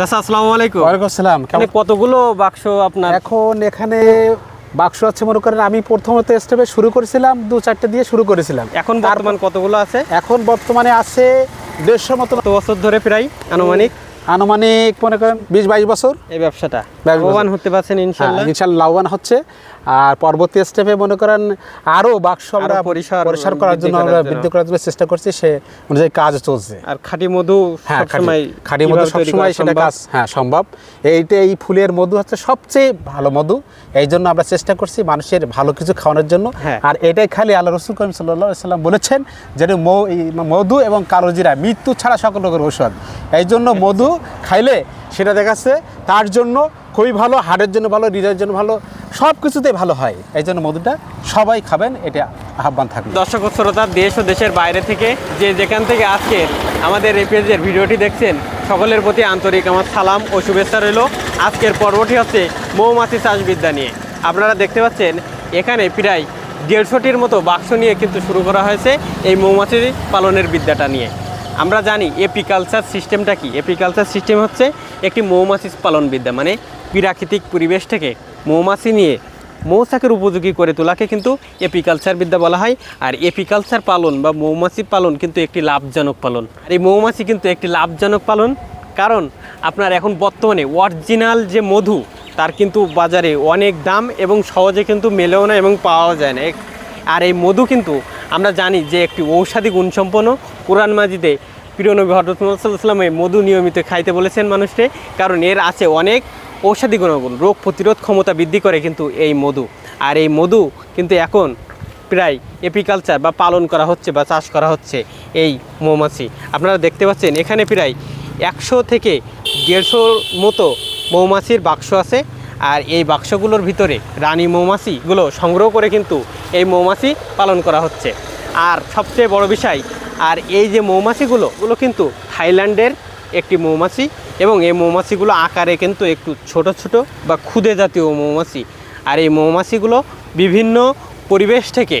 চাচা আসসালামু আলাইকুম। ওয়ালাইকুম আসসালাম। কেমন কতগুলো বাক্স আপনার? এখন এখানে বাক্স আছে মনে করেন আমি প্রথমত স্টেপে শুরু করেছিলাম দু চারটে দিয়ে শুরু করেছিলাম। এখন বর্তমান কতগুলো আছে? এখন বর্তমানে আছে দেড়শো মতো বছর ধরে প্রায় আনুমানিক? আনুমানিক মনে করেন বিশ বাইশ বছর। এই ব্যবসাটা লাভবান হতে পারছেন হ্যাঁ ইনশাল্লাহ ইনশাল্লাহ লাভবান হচ্ছে। আর পরবর্তী স্টেপে মনে করেন আরও বাক্স আমরা পরিসর পরিষ্কার করার জন্য আমরা বৃদ্ধি করার জন্য চেষ্টা করছি। সে অনুযায়ী কাজ চলছে। আর খাঁটি মধু হ্যাঁ খাঁটি- মধু সবসময় সেটা? কাজ হ্যাঁ সম্ভব। এইটা এই ফুলের মধু হচ্ছে সবচেয়ে ভালো মধু। এই জন্য আমরা চেষ্টা করছি মানুষের ভালো কিছু খাওয়ানোর জন্য। হ্যাঁ। আর এটাই খালি আল্লাহ রসুল করিম সাল্লাহ সাল্লাম বলেছেন যে মৌ- মধু এবং কালো জিরা মৃত্যু ছাড়া সকল রোগের ঔষধ। এই জন্য মধু খাইলে সেটা দেখাচ্ছে তার জন্য খুবই ভালো, হাড়ের জন্য ভালো, হৃদয়ের জন্য ভালো সব কিছুতেই ভালো হয়। এই জন্য মধুটা সবাই খাবেন, এটা আহ্বান থাকবে দর্শক শ্রোতা, দেশ ও দেশের বাইরে থেকে যে যেখান থেকে আজকে আমাদের এই পেজের ভিডিওটি দেখছেন, সকলের প্রতি আন্তরিক আমার সালাম ও শুভেচ্ছা রইল। আজকের পর্বটি হচ্ছে মৌমাছি চাষবিদ্যা নিয়ে। আপনারা দেখতে পাচ্ছেন, এখানে প্রায় দেড়শোটির মতো বাক্স নিয়ে কিন্তু শুরু করা হয়েছে এই মৌমাছি পালনের বিদ্যাটা নিয়ে। আমরা জানি এপিকালচার সিস্টেমটা কি? এপিকালচার সিস্টেম হচ্ছে একটি মৌমাছি পালন বিদ্যা মানে প্রাকৃতিক পরিবেশ থেকে মৌমাছি নিয়ে মৌচাকের উপযোগী করে তোলাকে কিন্তু এপিকালচার বিদ্যা বলা হয়। আর এপিকালচার পালন বা মৌমাছি পালন কিন্তু একটি লাভজনক পালন। আর এই মৌমাছি কিন্তু একটি লাভজনক পালন কারণ আপনার এখন বর্তমানে অরিজিনাল যে মধু, তার কিন্তু বাজারে অনেক দাম এবং সহজে কিন্তু মেলেও না এবং পাওয়া যায় না। আর এই মধু কিন্তু আমরা জানি যে একটি ঔষধি গুণসম্পন্ন কোরআন মাজিদে প্রিয় নবী সাল্লামে মধু নিয়মিত খাইতে বলেছেন মানুষকে, কারণ এর আছে অনেক ঔষধি গুণগুণ, রোগ প্রতিরোধ ক্ষমতা বৃদ্ধি করে কিন্তু এই মধু। আর এই মধু কিন্তু এখন প্রায় এপিকালচার বা পালন করা হচ্ছে বা চাষ করা হচ্ছে এই মৌমাছি। আপনারা দেখতে পাচ্ছেন এখানে প্রায় একশো থেকে দেড়শোর মতো মৌমাছির বাক্স আছে। আর এই বাক্সগুলোর ভিতরে রানী মৌমাছিগুলো সংগ্রহ করে কিন্তু এই মৌমাছি পালন করা হচ্ছে। আর সবচেয়ে বড় বিষয়, আর এই যে মৌমাছিগুলো ওগুলো কিন্তু থাইল্যান্ডের একটি মৌমাছি এবং এই মৌমাছিগুলো আকারে কিন্তু একটু ছোট ছোট বা ক্ষুদে জাতীয় মৌমাছি। আর এই মৌমাছিগুলো বিভিন্ন পরিবেশ থেকে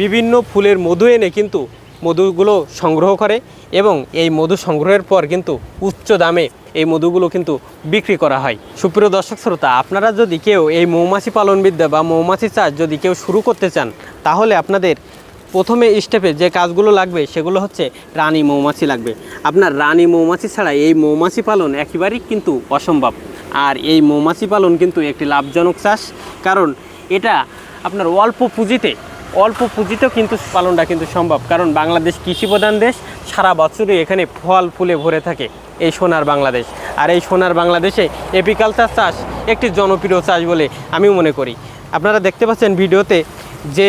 বিভিন্ন ফুলের মধু এনে কিন্তু মধুগুলো সংগ্রহ করে এবং এই মধু সংগ্রহের পর কিন্তু উচ্চ দামে এই মধুগুলো কিন্তু বিক্রি করা হয়। সুপ্রিয় দর্শক শ্রোতা, আপনারা যদি কেউ এই মৌমাছি পালনবিদ্যা বা মৌমাছি চাষ যদি কেউ শুরু করতে চান, তাহলে আপনাদের প্রথমে স্টেপে যে কাজগুলো লাগবে, সেগুলো হচ্ছে রানী মৌমাছি লাগবে। আপনার রানী মৌমাছি ছাড়া এই মৌমাছি পালন একেবারেই কিন্তু অসম্ভব। আর এই মৌমাছি পালন কিন্তু একটি লাভজনক চাষ, কারণ এটা আপনার অল্প পুঁজিতে, অল্প পুঁজিতেও কিন্তু পালনটা কিন্তু সম্ভব। কারণ বাংলাদেশ কৃষি প্রধান দেশ সারা বছরই এখানে ফল ফুলে ভরে থাকে এই সোনার বাংলাদেশ। আর এই সোনার বাংলাদেশে এপিকালচার চাষ একটি জনপ্রিয় চাষ বলে আমি মনে করি। আপনারা দেখতে পাচ্ছেন ভিডিওতে যে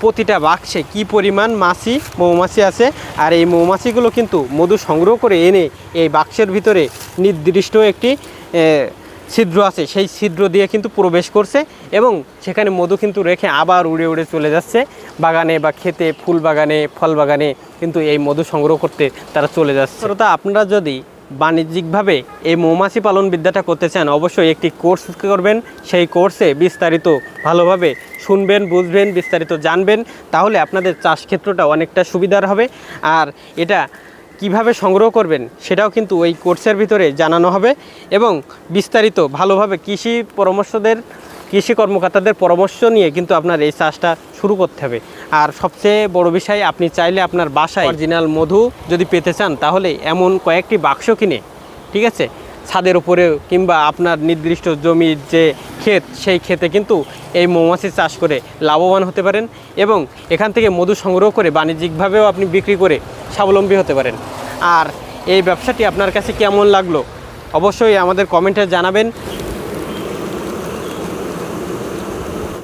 প্রতিটা বাক্সে কি পরিমাণ মাছি, মৌমাছি আছে, আর এই মৌমাছিগুলো কিন্তু মধু সংগ্রহ করে এনে এই বাক্সের ভিতরে নির্দিষ্ট একটি ছিদ্র আছে, সেই ছিদ্র দিয়ে কিন্তু প্রবেশ করছে এবং সেখানে মধু কিন্তু রেখে আবার উড়ে উড়ে চলে যাচ্ছে। বাগানে বা খেতে ফুল বাগানে, ফল বাগানে কিন্তু এই মধু সংগ্রহ করতে তারা চলে যাচ্ছে। শ্রোতা, আপনারা যদি বাণিজ্যিকভাবে এই মৌমাছি পালন বিদ্যাটা করতে চান, অবশ্যই একটি কোর্স করবেন। সেই কোর্সে বিস্তারিত ভালোভাবে শুনবেন, বুঝবেন, বিস্তারিত জানবেন। তাহলে আপনাদের চাষ ক্ষেত্রটা অনেকটা সুবিধার হবে। আর এটা কীভাবে সংগ্রহ করবেন সেটাও কিন্তু ওই কোর্সের ভিতরে জানানো হবে এবং বিস্তারিত ভালোভাবে কৃষি পরামর্শদের, কৃষি কর্মকর্তাদের পরামর্শ নিয়ে কিন্তু আপনার এই চাষটা শুরু করতে হবে। আর সবচেয়ে বড় বিষয়, আপনি চাইলে আপনার বাসায় অরিজিনাল মধু যদি পেতে চান, তাহলে এমন কয়েকটি বাক্স কিনে, ঠিক আছে? ছাদের উপরে কিংবা আপনার নির্দিষ্ট জমির যে ক্ষেত, সেই ক্ষেতে কিন্তু এই মৌমাছি চাষ করে লাভবান হতে পারেন এবং এখান থেকে মধু সংগ্রহ করে বাণিজ্যিকভাবেও আপনি বিক্রি করে স্বাবলম্বী হতে পারেন। আর এই ব্যবসাটি আপনার কাছে কেমন লাগল? অবশ্যই আমাদের কমেন্টে জানাবেন।